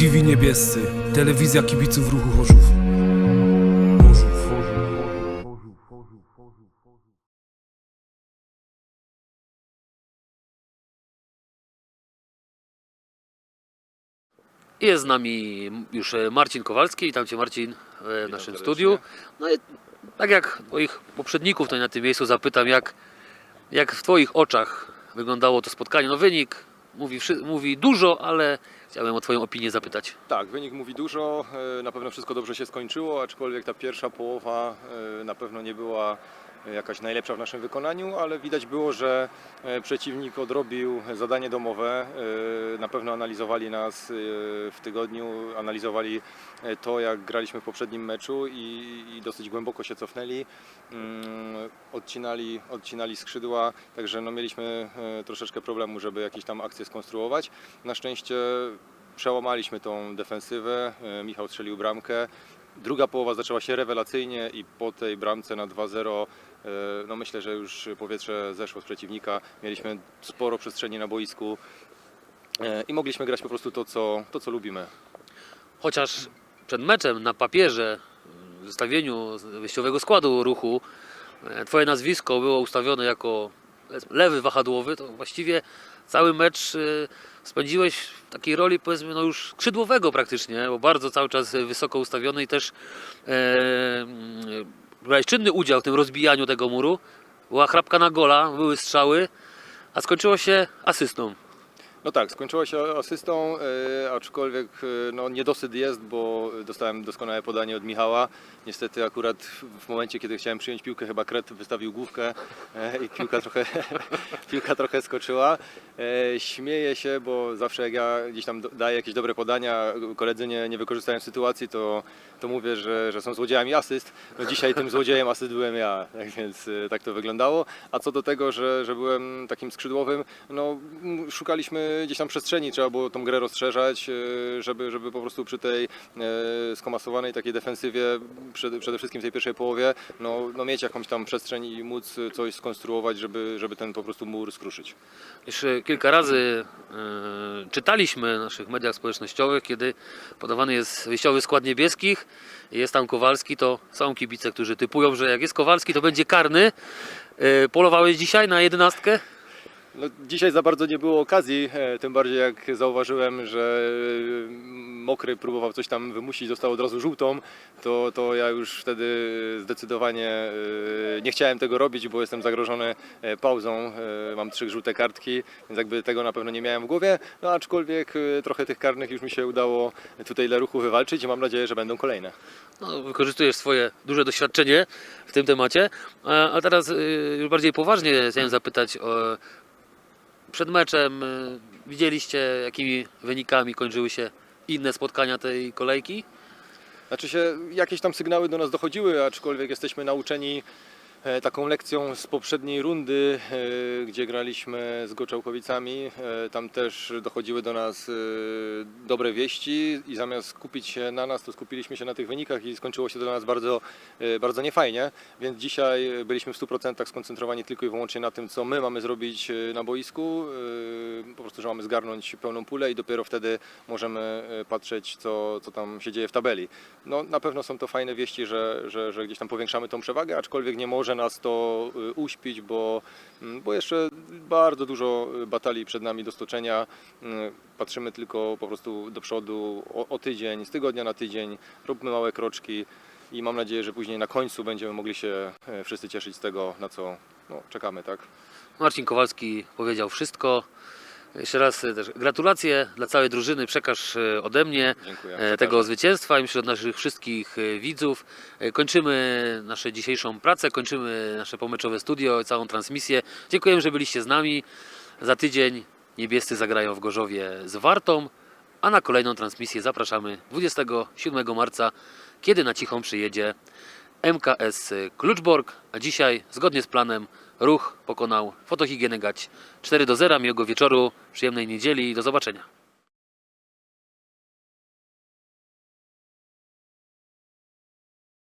TV Niebiescy, telewizja kibiców ruchu Chorzów. Jest z nami już e, Marcin Kowalski. Witam Cię Marcin e, w naszym studiu. No i tak jak moich poprzedników, to na tym miejscu zapytam, jak, jak w Twoich oczach wyglądało to spotkanie. No wynik mówi, mówi dużo, ale chciałem o Twoją opinię zapytać. Tak, wynik mówi dużo. e, Na pewno wszystko dobrze się skończyło, aczkolwiek ta pierwsza połowa e, na pewno nie była jakaś najlepsza w naszym wykonaniu, ale widać było, że e, przeciwnik odrobił zadanie domowe. E, Na pewno analizowali nas e, w tygodniu, analizowali to, jak graliśmy w poprzednim meczu i, dosyć głęboko się cofnęli. Mm, Odcinali, odcinali skrzydła, także no mieliśmy troszeczkę problemu, żeby jakieś tam akcje skonstruować. Na szczęście przełamaliśmy tą defensywę, Michał strzelił bramkę. Druga połowa zaczęła się rewelacyjnie i po tej bramce na 2-0 e, no myślę, że już powietrze zeszło z przeciwnika. Mieliśmy sporo przestrzeni na boisku e, i mogliśmy grać po prostu to, co, to, co lubimy. Chociaż przed meczem na papierze, w zestawieniu wyjściowego składu ruchu, e, Twoje nazwisko było ustawione jako lewy wahadłowy, to właściwie cały mecz e, spędziłeś w takiej roli powiedzmy no już skrzydłowego praktycznie, bo bardzo cały czas wysoko ustawiony i też e, mm, brałeś czynny udział w tym rozbijaniu tego muru. Była chrapka na gola, były strzały, a skończyło się asystą. No tak, skończyło się asystą, e, aczkolwiek e, no, niedosyt jest, bo dostałem doskonałe podanie od Michała. Niestety akurat w momencie, kiedy chciałem przyjąć piłkę, chyba Kret wystawił główkę e, i piłka trochę, piłka trochę skoczyła. Śmieję się, bo zawsze jak ja gdzieś tam daję jakieś dobre podania, koledzy nie, nie wykorzystają sytuacji, to, to mówię, że, że są złodziejami asyst. No dzisiaj tym złodziejem asyst byłem ja, tak więc tak to wyglądało. A co do tego, że, że byłem takim skrzydłowym, no szukaliśmy gdzieś tam przestrzeni, trzeba było tą grę rozszerzać, e, żeby, żeby po prostu przy tej e, skomasowanej takiej defensywie, przede, wszystkim w tej pierwszej połowie, no, no mieć jakąś tam przestrzeń i móc coś skonstruować, żeby, żeby ten po prostu mur skruszyć. Już e, kilka razy e, czytaliśmy w naszych mediach społecznościowych, kiedy podawany jest wyjściowy skład niebieskich, jest tam Kowalski, to są kibice, którzy typują, że jak jest Kowalski, to będzie karny. Polowałeś dzisiaj na jedenastkę? No, dzisiaj za bardzo nie było okazji, e, tym bardziej jak zauważyłem, że e, Mokry próbował coś tam wymusić, dostał od razu żółtą, to, to ja już wtedy zdecydowanie e, nie chciałem tego robić, bo jestem zagrożony pauzą, mam trzy żółte kartki, więc jakby tego na pewno nie miałem w głowie, no aczkolwiek trochę tych karnych już mi się udało tutaj dla ruchu wywalczyć i mam nadzieję, że będą kolejne. No, wykorzystujesz swoje duże doświadczenie w tym temacie. A, teraz już bardziej poważnie chciałem zapytać o, przed meczem. e, Widzieliście, jakimi wynikami kończyły się inne spotkania tej kolejki? Znaczy się, jakieś tam sygnały do nas dochodziły, aczkolwiek jesteśmy nauczeni taką lekcją z poprzedniej rundy, e, gdzie graliśmy z Goczałkowicami. E, Tam też dochodziły do nas e, dobre wieści i zamiast skupić się na nas, to skupiliśmy się na tych wynikach i skończyło się dla nas bardzo, e, bardzo niefajnie. Więc dzisiaj byliśmy w 100% skoncentrowani tylko i wyłącznie na tym, co my mamy zrobić e, na boisku. E, Po prostu, że mamy zgarnąć pełną pulę i dopiero wtedy możemy e, patrzeć, co, co tam się dzieje w tabeli. No, na pewno są to fajne wieści, że, że, że gdzieś tam powiększamy tą przewagę, aczkolwiek nie może nas to y, uśpić, bo, mm, bo jeszcze bardzo dużo y, batalii przed nami do stoczenia. Y, Patrzymy tylko po prostu do przodu o, o tydzień, z tygodnia na tydzień, róbmy małe kroczki i mam nadzieję, że później na końcu będziemy mogli się e, wszyscy cieszyć z tego, na co no, czekamy, tak? Marcin Kowalski powiedział wszystko. Jeszcze raz e, też gratulacje dla całej drużyny. Przekaż e, ode mnie Dziękuję. e, Przekażę. tego zwycięstwa i myślę od naszych wszystkich widzów. Kończymy naszą dzisiejszą pracę, kończymy nasze pomeczowe studio, całą transmisję. Dziękujemy, że byliście z nami. Za tydzień niebiescy zagrają w Gorzowie z Wartą, a na kolejną transmisję zapraszamy 27 marca, kiedy na cichą przyjedzie MKS Kluczborg, a dzisiaj zgodnie z planem ruch pokonał fotohigienę Gać 4 do 0. Miłego wieczoru, przyjemnej niedzieli i do zobaczenia.